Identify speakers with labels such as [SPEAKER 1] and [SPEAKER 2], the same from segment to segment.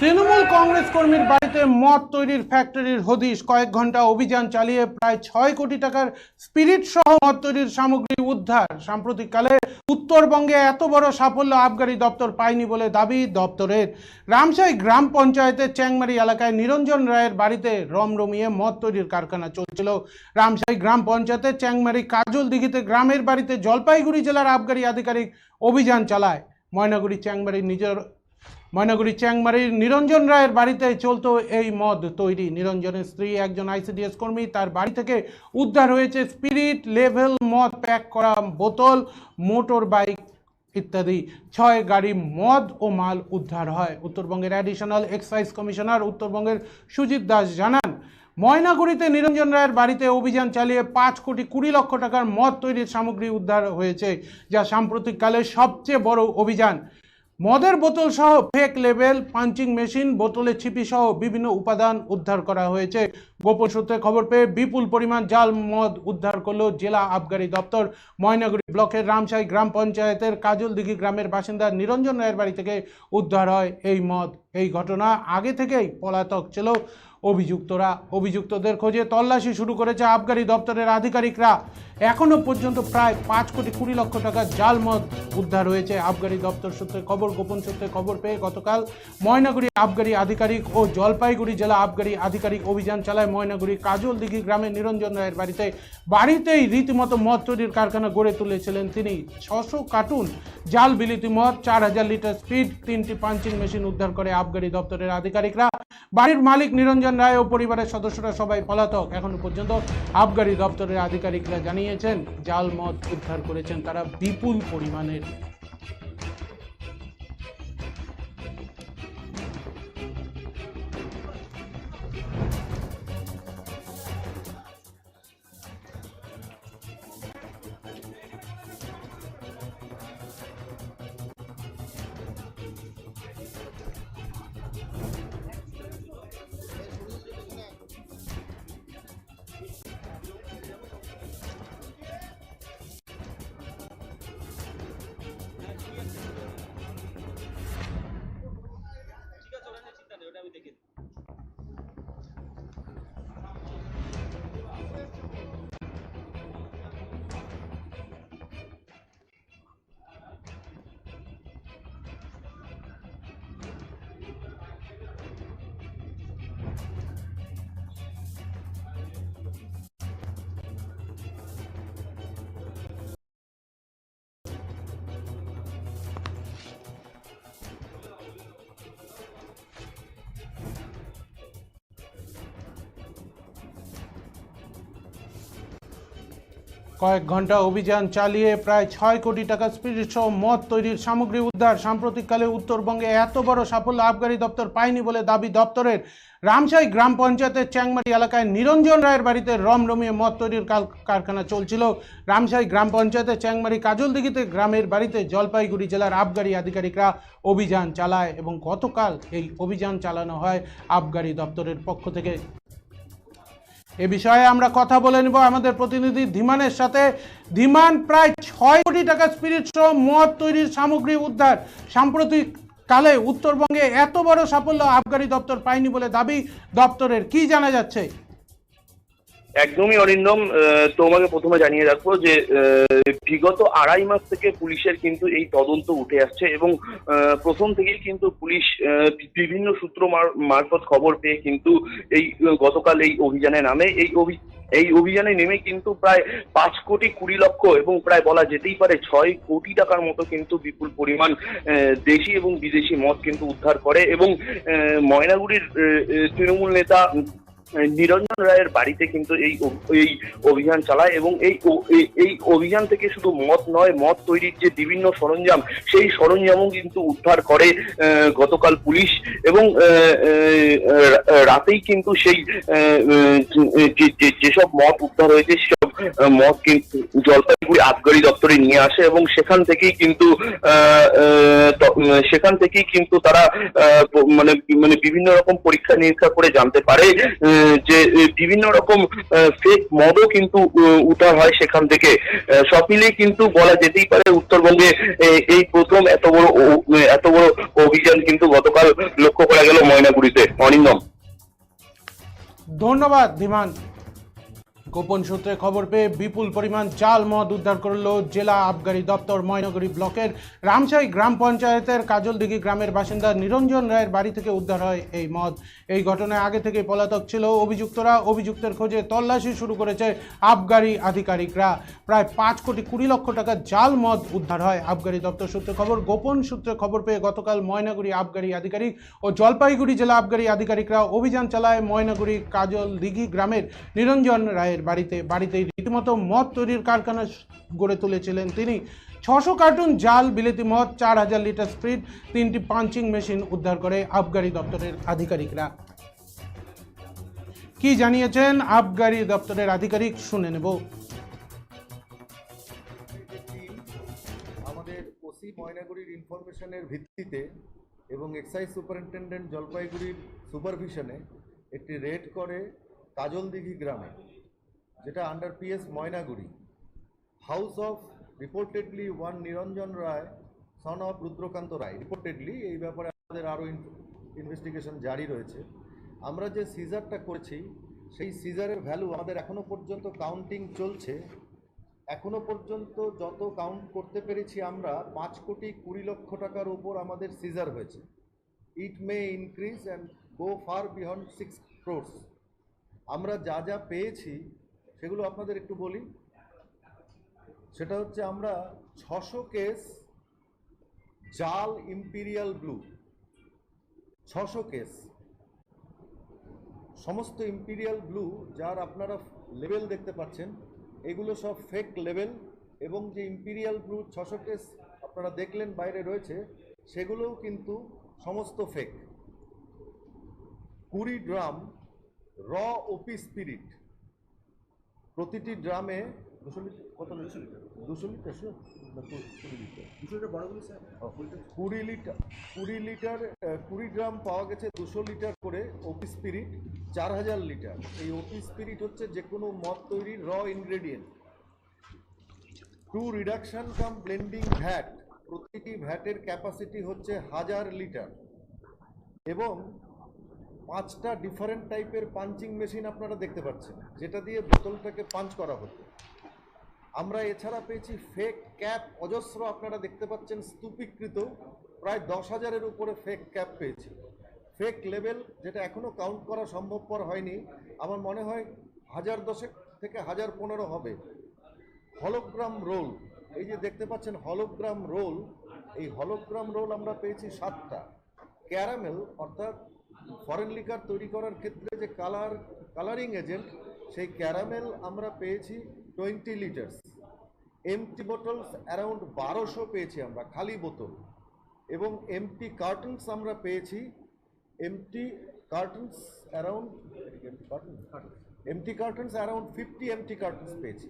[SPEAKER 1] তৃণমূল কংগ্রেস কর্মীর বাড়িতে মদ তৈরির ফ্যাক্টরির হদিশ। কয়েক ঘণ্টা অভিযান চালিয়ে প্রায় ছয় কোটি টাকার স্পিরিট সহ মদ তৈরির সামগ্রী উদ্ধার। সাম্প্রতিককালে উত্তরবঙ্গে এত বড় সাফল্য আবগারি দপ্তর পায়নি বলে দাবি দপ্তরের। রামসাই গ্রাম পঞ্চায়েতের চ্যাংমারি এলাকায় নিরঞ্জন রায়ের বাড়িতে রমরমিয়ে মদ তৈরির কারখানা চলছিল। রামসাই গ্রাম পঞ্চায়েতের চ্যাংমারি কাজল দিঘিতে গ্রামের বাড়িতে জলপাইগুড়ি জেলার আবগারি আধিকারিক অভিযান চালায়। ময়নাগুড়ি চ্যাংমারির নিজের ময়নাগুড়ি চ্যাংমারির নিরঞ্জন রায়ের বাড়িতে চলতো এই মদ তৈরি। নিরঞ্জনের স্ত্রী একজন আইসিডিএস কর্মী, তার বাড়ি থেকে উদ্ধার হয়েছে স্পিরিট লেভেল মদ, প্যাক করা বোতল, মোটর বাইক ইত্যাদি। ছয় গাড়ি মদ ও মাল উদ্ধার হয়। উত্তরবঙ্গের অ্যাডিশনাল এক্সাইজ কমিশনার উত্তরবঙ্গের সুজিত দাস জানান, ময়নাগুড়িতে নিরঞ্জন রায়ের বাড়িতে অভিযান চালিয়ে পাঁচ কোটি কুড়ি লক্ষ টাকার মদ তৈরির সামগ্রী উদ্ধার হয়েছে, যা সাম্প্রতিককালে সবচেয়ে বড় অভিযান। মদের বোতল সহ ফেক লেবেল পাঞ্চিং মেশিন বোতলে ছিপি সহ বিভিন্ন উপাদান উদ্ধার করা হয়েছে। গোপন সূত্রে খবর পেয়ে বিপুল পরিমাণ জাল মদ উদ্ধার করল জেলা আবগারি দপ্তর। ময়নাগুড়ি ব্লকের রামসাই গ্রাম পঞ্চায়েতের কাজলদিঘি গ্রামের বাসিন্দা নিরঞ্জন রায়ের বাড়ি থেকে উদ্ধার হয় এই মদ। এই ঘটনা আগে থেকেই পলাতক ছিল অভিযুক্তরা। অভিযুক্তদের খোঁজে তল্লাশি শুরু করেছে আবগারি দপ্তরের আধিকারিকরা। এখনও পর্যন্ত প্রায় পাঁচ কোটি কুড়ি লক্ষ টাকার জাল মদ উদ্ধার হয়েছে। আবগারি দপ্তর সূত্রে খবর, গোপন সূত্রে খবর পেয়ে গতকাল ময়নাগুড়ি আবগারি আধিকারিক ও জলপাইগুড়ি জেলা আবগারি আধিকারিক অভিযান চালায় ময়নাগুড়ি কাজলদিঘি গ্রামের নিরঞ্জন রায়ের বাড়িতে। বাড়িতেই রীতিমতো মদ তৈরির কারখানা গড়ে তুলেছিলেন তিনি। ছশো কার্টুন, জাল বিলিতি মদ, চার হাজার লিটার স্পিড, তিনটি পাঞ্চিং মেশিন উদ্ধার করে আবগারি দপ্তরের আধিকারিকরা। বাড়ির মালিক নিরঞ্জন রায় ও পরিবারের সদস্যরা সবাই পলাতক। এখনও পর্যন্ত আবগারি দপ্তরের আধিকারিকরা জানিয়েছেন, জাল মদ উদ্ধার করেছেন তারা বিপুল পরিমাণের। কয়েক ঘণ্টা অভিযান চালিয়ে প্রায় ছয় কোটি টাকা স্পিরিট সহ মদ তৈরির সামগ্রী উদ্ধার। সাম্প্রতিককালে উত্তরবঙ্গে এত বড় সাফল্য আবগারি দপ্তর পায়নি বলে দাবি দপ্তরের। রামসাই গ্রাম পঞ্চায়েতের চ্যাংমারি এলাকায় নিরঞ্জন রায়ের বাড়িতে রমরমিয়ে মদ তৈরির কারখানা চলছিল। রামসাই গ্রাম পঞ্চায়েতের চ্যাংমারি কাজলদিঘিতে গ্রামের বাড়িতে জলপাইগুড়ি জেলার আবগারি আধিকারিকরা অভিযান চালায় এবং গতকাল এই অভিযান চালানো হয় আবগারি দপ্তরের পক্ষ থেকে। এ বিষয়ে আমরা কথা বলে নিব। আমাদের প্রতিনিধি ধীমানের সাথে। ধীমান, প্রায় ছয় কোটি টাকা স্পিরিট সহ মদ তৈরির সামগ্রী উদ্ধার। সাম্প্রতিক কালে উত্তরবঙ্গে এত বড় সাফল্য আবগারি দপ্তর পায়নি বলে দাবি দপ্তরের। কি জানা যাচ্ছে?
[SPEAKER 2] একদমই অরিন্দম তোমাকে প্রথমে জানিয়ে রাখব যে বিগত আড়াই মাস থেকে পুলিশের কিন্তু এই তদন্ত উঠে আসছে এবং প্রথম থেকেই কিন্তু পুলিশ বিভিন্ন সূত্র মার- মারফত খবর পেয়ে কিন্তু এই গতকাল এই অভিযানে নামে। এই অভি, এই অভিযানে নেমে কিন্তু প্রায় পাঁচ কোটি কুড়ি লক্ষ এবং প্রায় বলা যেতেই পারে ছয় কোটি টাকার মতো কিন্তু বিপুল পরিমাণ দেশি এবং বিদেশি মদ কিন্তু উদ্ধার করে এবং ময়নাগুড়ির তৃণমূল নেতা নিরঞ্জন রায়ের বাড়িতে কিন্তু এই এই অভিযান চালায় এবং এই এই- অভিযান থেকে শুধু মদ নয়, মদ তৈরির যে বিভিন্ন সরঞ্জাম, সেই সরঞ্জামও কিন্তু উদ্ধার করে গতকাল পুলিশ এবং রাতেই কিন্তু সেই যেসব মদ উদ্ধার হয়েছে মদ কিন্তু জলপাইগুড়ি আবগারি দপ্তরে নিয়ে আসে এবং সেখান থেকেই কিন্তু সেখান থেকেই কিন্তু তারা মানে মানে বিভিন্ন রকম পরীক্ষা নিরীক্ষা করে জানতে পারে যে বিভিন্ন রকম ফেক মদও কিন্তু উদ্ধার হয় সেখান থেকে। সব কিন্তু বলা যেতেই পারে উত্তরবঙ্গে এই প্রথম এত বড় এত বড় অভিযান কিন্তু গতকাল লক্ষ্য করা গেল ময়নাগুড়িতে। অনিন্দম।
[SPEAKER 1] ধন্যবাদ, ধীমান। গোপন সূত্রে খবর পেয়ে বিপুল পরিমাণ জাল মদ উদ্ধার করল জেলা আবগারি দপ্তর ময়নগরী ব্লকের রামশাই গ্রাম পঞ্চায়েতের কাজলদিঘি গ্রামের বাসিন্দা নিরঞ্জন রায়ের বাড়ি থেকে উদ্ধার হয় এই মদ। এই ঘটনায় আগে থেকে পলাতক ছিল অভিযুক্তরা। অভিযুক্তের খোঁজে তল্লাশি শুরু করেছে আবগারি আধিকারিকরা। প্রায় পাঁচ কোটি কুড়ি লক্ষ টাকা জাল মদ উদ্ধার হয়। আবগারি দপ্তর সূত্রে খবর, গোপন সূত্রে খবর পেয়ে গতকাল ময়নাগুড়ি আবগারি আধিকারিক ও জলপাইগুড়ি জেলা আবগারি আধিকারিকরা অভিযান চালায় ময়নাগুড়ি কাজল দিঘি গ্রামের নিরঞ্জন রায়ের বাড়িতে, বাড়িতেই রীতিমতো মদ তৈরির কারখানা গড়ে তুলেছিলেন তিনি। ছশো কার্টুন জাল, বিলেতি মদ, চার হাজার লিটার স্প্রিট, তিনটি পাঞ্চিং মেশিন উদ্ধার করে আবগারি দপ্তরের আধিকারিকরা। কি জানিয়েছেন আবগারি দপ্তরের আধিকারিক? শুনে নেব।
[SPEAKER 3] আমাদের ওসি ময়নাগুড়ির ইনফরমেশনের ভিত্তিতে এবং এক্সাইজ সুপারিনটেন্ডেন্ট জলপাইগুড়ির সুপারভিশনে একটি রেড করে কাজলদিঘি গ্রামে যেটা under PS Maynaguri. House of reportedly one Niranjan Roy son of Rudrakanta Roy reportedly এই ব্যাপারে আমাদের আরও ইনভেস্টিগেশন জারি রয়েছে। আমরা যে সিজারটা করেছি, সেই সিজারের ভ্যালু আমাদের এখনও পর্যন্ত কাউন্টিং চলছে। এখনও পর্যন্ত যত কাউন্ট করতে পেরেছি আমরা, পাঁচ কোটি কুড়ি লক্ষ টাকার উপর আমাদের সিজার হয়েছে। It may increase and go far behind six crores আমরা যা যা পেয়েছি সেগুলো আপনাদের একটু বলি। সেটা হচ্ছে আমরা ছশো কেস জাল ইম্পিরিয়াল ব্লু। ছশো কেস। সমস্ত ইম্পিরিয়াল ব্লু যার আপনারা লেভেল দেখতে পাচ্ছেন, এগুলো সব ফেক লেভেল এবং যে ইম্পিরিয়াল ব্লু ছশো কেস আপনারা দেখলেন বাইরে রয়েছে, সেগুলোও কিন্তু সমস্ত ফেক কুড়ি ড্রাম র ওপি স্পিরিট প্রতিটি ড্রামে দুশো লিটার কত দুশো লিটার? দুশো লিটার? কুড়ি লিটার। দুশো লিটার বড়গুলো স্যার কুড়ি লিটার কুড়ি লিটার কুড়ি গ্রাম পাওয়া গেছে দুশো লিটার করে ওপি স্পিরিট চার হাজার লিটার। এই ওপি স্পিরিট হচ্ছে যে কোনো মদ তৈরির raw ingredient to reduction cum blending vat প্রতিটি ভ্যাটের ক্যাপাসিটি হচ্ছে হাজার লিটার। এবং পাঁচটা ডিফারেন্ট টাইপের পাঞ্চিং মেশিন আপনারা দেখতে পাচ্ছেন, যেটা দিয়ে বোতলটাকে পাঞ্চ করা হতো। আমরা এছাড়া পেয়েছি ফেক ক্যাপ অজস্র আপনারা দেখতে পাচ্ছেন স্তূপীকৃত, প্রায় দশ হাজারের উপরে ফেক ক্যাপ পেয়েছি। ফেক লেভেল যেটা এখনও কাউন্ট করা সম্ভবপর হয়নি, আমার মনে হয় হাজার দশেক থেকে হাজার পনেরো হবে। হলোগ্রাম রোল এই যে দেখতে পাচ্ছেন হলোগ্রাম রোল এই হলোগ্রাম রোল আমরা পেয়েছি সাতটা। ক্যারামেল, অর্থাৎ ফরেন লিকার তৈরি করার ক্ষেত্রে যে কালার কালারিং এজেন্ট সেই ক্যারামেল আমরা পেয়েছি twenty litres empty bottles around বারোশো পেয়েছি আমরা, খালি বোতল। এবং এমটি কার্টনস আমরা পেয়েছি empty cartons around empty cartons around fifty empty cartons পেয়েছি।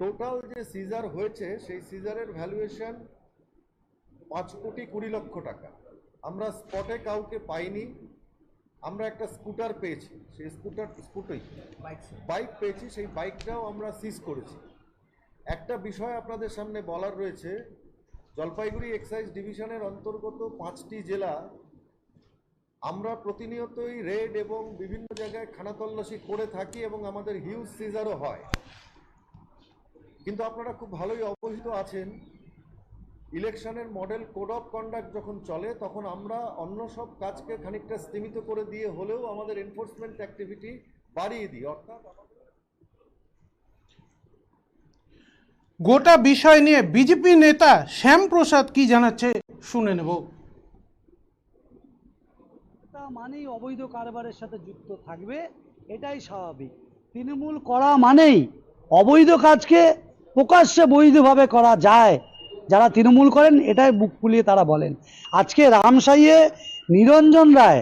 [SPEAKER 3] টোটাল যে সিজার হয়েছে, সেই সিজারের ভ্যালুয়েশন পাঁচ কোটি কুড়ি লক্ষ টাকা। আমরা স্পটে কাউকে পাইনি আমরা একটা স্কুটার পেয়েছি সেই স্কুটার স্কুটাই বাইক পেয়েছি সেই বাইকটাও আমরা সিজ করেছি। একটা বিষয় আপনাদের সামনে বলার রয়েছে জলপাইগুড়ি এক্সাইজ ডিভিশনের অন্তর্গত পাঁচটি জেলা আমরা প্রতিনিয়তই রেড এবং বিভিন্ন জায়গায় খানাতল্লাশি করে থাকি এবং আমাদের হিউজ সিজারও হয়। কিন্তু আপনারা খুব ভালোই অবহিত আছেন ইলেকশনের মডেল কোড অফ কন্ডাক্ট যখন চলে তখন আমরা অন্য সব কাজকে খানিকটা স্তীমিত করে দিয়ে হলেও আমাদের এনফোর্সমেন্ট অ্যাক্টিভিটি বাড়িয়ে দিই অর্থাৎ
[SPEAKER 1] গোটা বিষয় নিয়ে বিজেপি নেতা শ্যামপ্রসাদ কি জানাচ্ছে শুনে নেব।
[SPEAKER 4] তা মানেই অবৈধ কারবারের সাথে যুক্ত থাকবে এটাই স্বাভাবিক। তৃণমূল করা মানেই অবৈধ কাজকে প্রকাশ্যে বৈধভাবে করা যায়। যারা তৃণমূল করেন, এটাই বুক ফুলিয়ে তারা বলেন। আজকে রামসাইয়ে নিরঞ্জন রায়,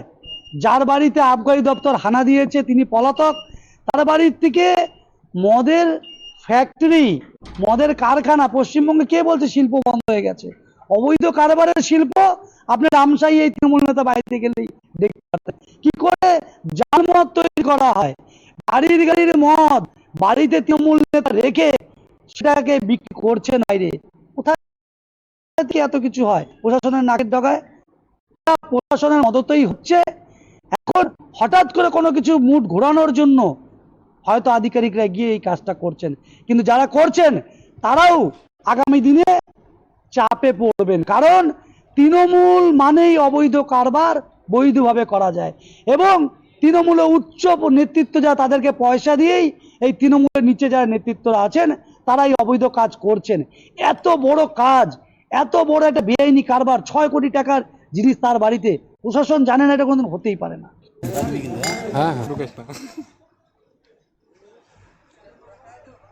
[SPEAKER 4] যার বাড়িতে আবগারি দপ্তর হানা দিয়েছে, তিনি পলাতক, তার বাড়ির থেকে মদের ফ্যাক্টরি মদের কারখানা পশ্চিমবঙ্গে কে বলছে শিল্প বন্ধ হয়ে গেছে? অবৈধ কারবারের শিল্প আপনি রামসাই এই তৃণমূল নেতা বাড়িতে গেলেই দেখতে পারতেন কি করে জাল মদ তৈরি করা হয়? গাড়ির গাড়ির মদ বাড়িতে তৃণমূল নেতা রেখে সেটাকে বিক্রি করছে বাইরে। থেকে এত কিছু হয়? প্রশাসনের নাকের ডগায়? প্রশাসনের মদতই হচ্ছে। এখন হঠাৎ করে কোনো কিছু মুড ঘোরানোর জন্য হয়তো আধিকারিকরা গিয়ে এই কাজটা করছেন। কিন্তু যারা করছেন, তারাও আগামী দিনে চাপে পড়বেন। কারণ তৃণমূল মানেই অবৈধ কারবার বৈধভাবে করা যায়। এবং তৃণমূলে উচ্চ নেতৃত্ব যা তাদেরকে পয়সা দিয়েই এই তৃণমূলের নিচে যারা নেতৃত্বরা আছেন, তারাই অবৈধ কাজ করছেন। এত বড় কাজ এত বড় একটা বেআইনি কারবার ছয় কোটি টাকার জিনিস তার বাড়িতে। প্রশাসন জানে না এটা কোনোদিন হতেই পারে না।
[SPEAKER 5] হ্যাঁ হ্যাঁ।